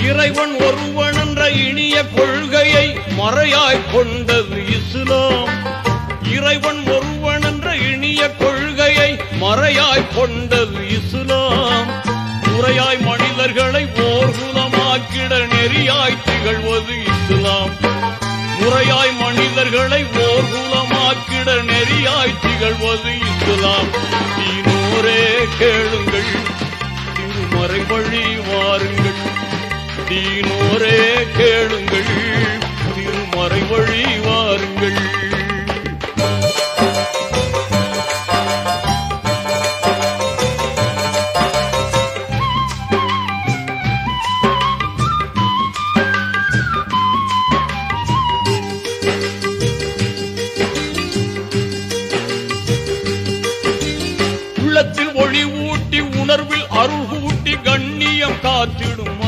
இறைவன் ஒருவன் என்ற இனிய கொள்கையை மறையாய் கொண்டது இஸ்லாம். இறைவன் ஒருவன் என்ற இனிய கொள்கையை மறையாய் கொண்டது இஸ்லாம். முறையாய் மனிதர்களை ஓர்குலமாக்கிட நெறியாய் திகழ்வது இஸ்லாம். முறையாய் மனிதர்களை ஓர்குலமாக்கிட நெறியாய் திகழ்வது இஸ்லாம். தீனோரே கேளுங்கள் திருமறை வழி கேளுங்கள் வழி வாருங்கள். உள்ளத்தில் ஒளி ஊட்டி உணர்வில் அருள் ஊட்டி கண்ணியம் காத்திடும்?